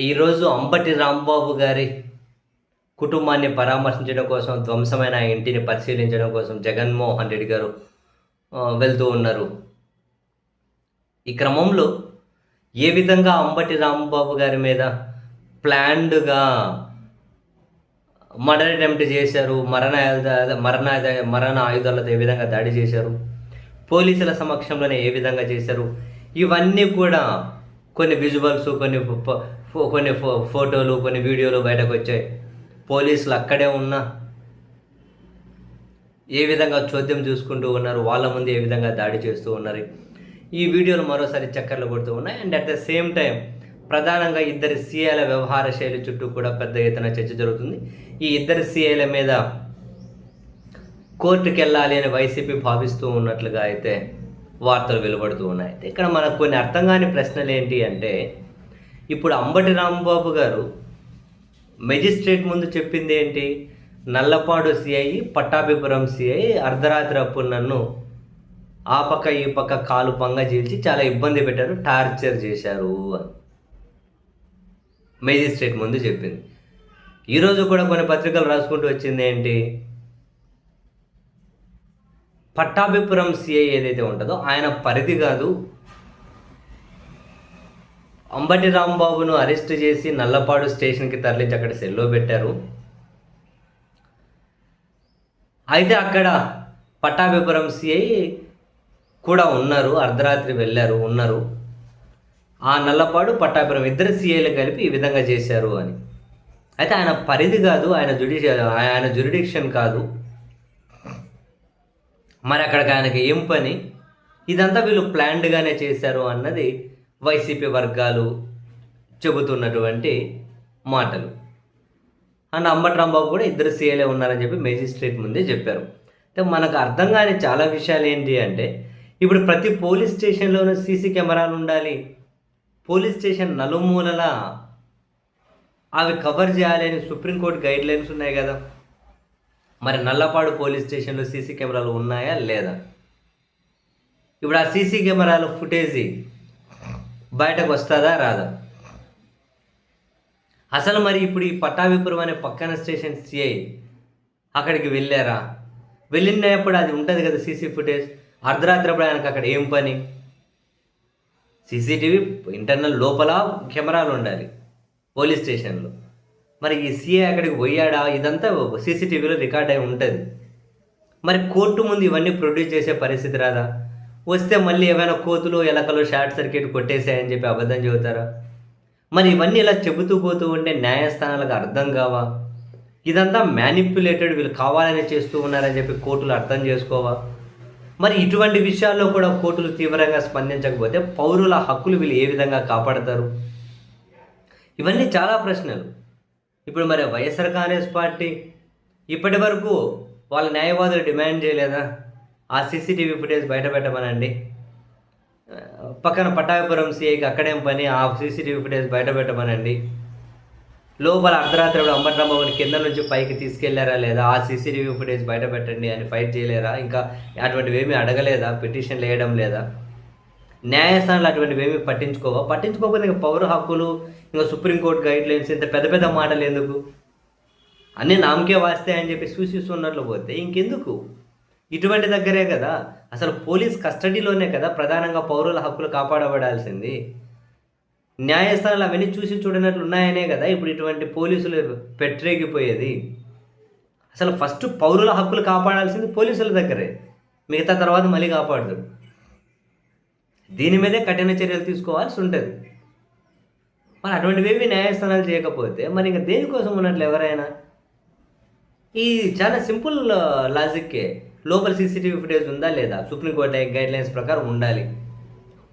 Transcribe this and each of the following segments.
ఈరోజు అంబటి రాంబాబు గారి కుటుంబాన్ని పరామర్శించడం కోసం ధ్వంసమైన ఇంటిని పరిశీలించడం కోసం జగన్మోహన్ రెడ్డి గారు వెళ్తూ ఉన్నారు. ఈ క్రమంలో ఏ విధంగా అంబటి రాంబాబు గారి మీద ప్లాన్డ్గా మర్డర్ అటెంప్ట్ చేశారు మరణ మరణ మరణ ఆయుధాలతో ఏ విధంగా దాడి చేశారు పోలీసుల సమక్షంలోనే ఏ విధంగా చేశారు ఇవన్నీ కూడా కొన్ని విజువల్స్ కొన్ని ఫో- కొన్ని ఫో- ఫోటోలు కొన్ని వీడియోలు బయటకు వచ్చాయి పోలీసులు అక్కడే ఉన్నా ఏ విధంగా చోద్యం చూసుకుంటూ ఉన్నారు వాళ్ళ ముందు ఏ విధంగా దాడి చేస్తూ ఉన్నారు. ఈ వీడియోలు మరోసారి చక్కర్లు కొడుతూ ఉన్నాయి. And at the same time ప్రధానంగా ఇద్దరు సీఏల వ్యవహార శైలి చుట్టూ కూడా పెద్ద ఎత్తున చర్చ జరుగుతుంది. ఈ ఇద్దరు సీఏల మీద కోర్టుకు వెళ్ళాలి అని వైసీపీ భావిస్తూ ఉన్నట్లుగా అయితే వార్తలు వెలువడుతూ ఉన్నాయి. అయితే ఇక్కడ మనకు కొన్ని అర్థం కాని ప్రశ్నలు ఏంటి అంటే ఇప్పుడు అంబటి రాంబాబు గారు మెజిస్ట్రేట్ ముందు చెప్పింది ఏంటి? నల్లపాడు సిఐ పట్టాభిపురం సిఐ అర్ధరాత్రి అప్పుడు నన్ను ఆ పక్క ఈ పక్క కాలు పంగ చీల్చి చాలా ఇబ్బంది పెట్టారు టార్చర్ చేశారు అని. మేజిస్ట్రేట్ ముందు చెప్పింది. ఈరోజు కూడా కొన్ని పత్రికలు రాసుకుంటూ వచ్చింది ఏంటి? పట్టాభిపురం సిఐ ఏదైతే ఉంటుందో ఆయన పరిధి కాదు అంబటి రాంబాబును అరెస్ట్ చేసి నల్లపాడు స్టేషన్కి తరలించి అక్కడ సెల్లో పెట్టారు. అయితే అక్కడ పట్టాభిపురం సిఐ కూడా ఉన్నారు అర్ధరాత్రి వెళ్ళారు ఉన్నారు. ఆ నల్లపాడు పట్టాభిపురం ఇద్దరు సిఐలు కలిపి ఈ విధంగా చేశారు అని. అయితే ఆయన పరిధి కాదు ఆయన జుడిషి ఆయన జురిడిక్షన్ కాదు. మరి అక్కడికి ఆయనకి ఏం పని ఇదంతా వీళ్ళు ప్లాన్డ్గానే చేశారు అన్నది వైసీపీ వర్గాలు చెబుతున్నటువంటి మాటలు. అండ్ అంబట్రాంబాబు కూడా ఇద్దరు సీఏలే ఉన్నారని చెప్పి మేజిస్ట్రేట్ ముందే చెప్పారు. మనకు అర్థం కాని చాలా విషయాలు ఏంటి అంటే ఇప్పుడు ప్రతి పోలీస్ స్టేషన్లోనూ సీసీ కెమెరాలు ఉండాలి. పోలీస్ స్టేషన్ నలుమూలల అవి కవర్ చేయాలి అని సుప్రీంకోర్టు గైడ్ లైన్స్ ఉన్నాయి కదా. మరి నల్లపాడు పోలీస్ స్టేషన్లో సీసీ కెమెరాలు ఉన్నాయా లేదా? ఇప్పుడు ఆ సీసీ కెమెరాల ఫుటేజీ బయటకు వస్తుందా రాదా. అసలు మరి ఇప్పుడు ఈ పట్టాభిపురం అనే పక్కన స్టేషన్ సిఐ అక్కడికి వెళ్ళారా? వెళ్ళినప్పుడు అది ఉంటుంది కదా సీసీ ఫుటేజ్. అర్ధరాత్రి అప్పుడు ఆయనకు అక్కడ ఏం పని? సీసీటీవీ ఇంటర్నల్ లోపల కెమెరాలు ఉండాలి పోలీస్ స్టేషన్లో. మరి ఈ సీఐ అక్కడికి పోయాడా? ఇదంతా సీసీటీవీలో రికార్డ్ అయి ఉంటుంది. మరి కోర్టు ముందు ఇవన్నీ ప్రొడ్యూస్ చేసే పరిస్థితి రాదా? వస్తే మళ్ళీ ఏమైనా కోతులు ఎలకలు షార్ట్ సర్క్యూట్ కొట్టేసాయని చెప్పి అబద్ధం చెబుతారా? మరి ఇవన్నీ ఇలా చెబుతూ పోతూ ఉంటే న్యాయస్థానాలకు అర్థం కావా? ఇదంతా మ్యానిపులేటెడ్ వీళ్ళు కావాలని చేస్తూ ఉన్నారని చెప్పి కోర్టులు అర్థం చేసుకోవా? మరి ఇటువంటి విషయాల్లో కూడా కోర్టులు తీవ్రంగా స్పందించకపోతే పౌరుల హక్కులు వీళ్ళు ఏ విధంగా కాపాడతారు? ఇవన్నీ చాలా ప్రశ్నలు. ఇప్పుడు మరి వైఎస్ఆర్ కాంగ్రెస్ పార్టీ ఇప్పటి వరకు వాళ్ళ న్యాయవాదులు డిమాండ్ చేయలేదా? ఆ సీసీటీవీ ఫుటేజ్ బయట పెట్టమనండి. పక్కన పట్టాభిపురం సిఐకి అక్కడేం పని ఆ సీసీటీవీ ఫుటేజ్ బయట పెట్టమనండి. లోపల అర్ధరాత్రి అంబట్రాంబాబుని కింద నుంచి పైకి తీసుకెళ్ళారా లేదా ఆ సీసీటీవీ ఫుటేజ్ బయట పెట్టండి అని ఫైట్ చేయలేరా ఇంకా అటువంటివి ఏమీ అడగలేదా పిటిషన్లు వేయడం లేదా? న్యాయస్థానాలు అటువంటివి ఏమీ పట్టించుకోవా? పట్టించుకోకపోతే ఇంకా పౌర హక్కులు ఇంకా సుప్రీంకోర్టు గైడ్ లైన్స్ ఇంత పెద్ద పెద్ద మాటలు ఎందుకు? అన్నీ నామకే వాస్తే అని చెప్పి సూచిస్తున్నట్లు పోతే ఇంకెందుకు? ఇటువంటి దగ్గరే కదా. అసలు పోలీస్ కస్టడీలోనే కదా ప్రధానంగా పౌరుల హక్కులు కాపాడబడాల్సింది. న్యాయస్థానాలు అవన్నీ చూసి చూడనట్లు ఉన్నాయనే కదా ఇప్పుడు ఇటువంటి పోలీసులు పెట్టరేగిపోయేది. అసలు ఫస్ట్ పౌరుల హక్కులు కాపాడాల్సింది పోలీసుల దగ్గరే. మిగతా తర్వాత మళ్ళీ కాపాడదు. దీని మీదే కఠిన చర్యలు తీసుకోవాల్సి ఉంటుంది. మరి అటువంటివేవి న్యాయస్థానాలు చేయకపోతే మరి ఇంకా దేనికోసం ఉన్నట్లు ఎవరైనా? ఈ చాలా సింపుల్ లాజిక్కే. లోపల సీసీటీవీ ఫుటేజ్ ఉందా లేదా? సుప్రీంకోర్టు గైడ్ లైన్స్ ప్రకారం ఉండాలి.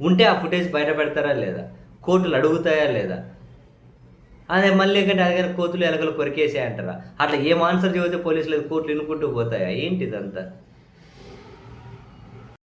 ఉంటే ఆ ఫుటేజ్ బయట పెడతారా లేదా? కోర్టులు అడుగుతాయా లేదా? అదే మళ్ళీ కంటే అదే కోతులు ఎలకలు కొరికేసాయంటారా? అట్లా ఏం ఆన్సర్ చెబితే పోలీసులు కోర్టులు ఇనుకుంటూ పోతాయా? ఏంటి ఇదంతా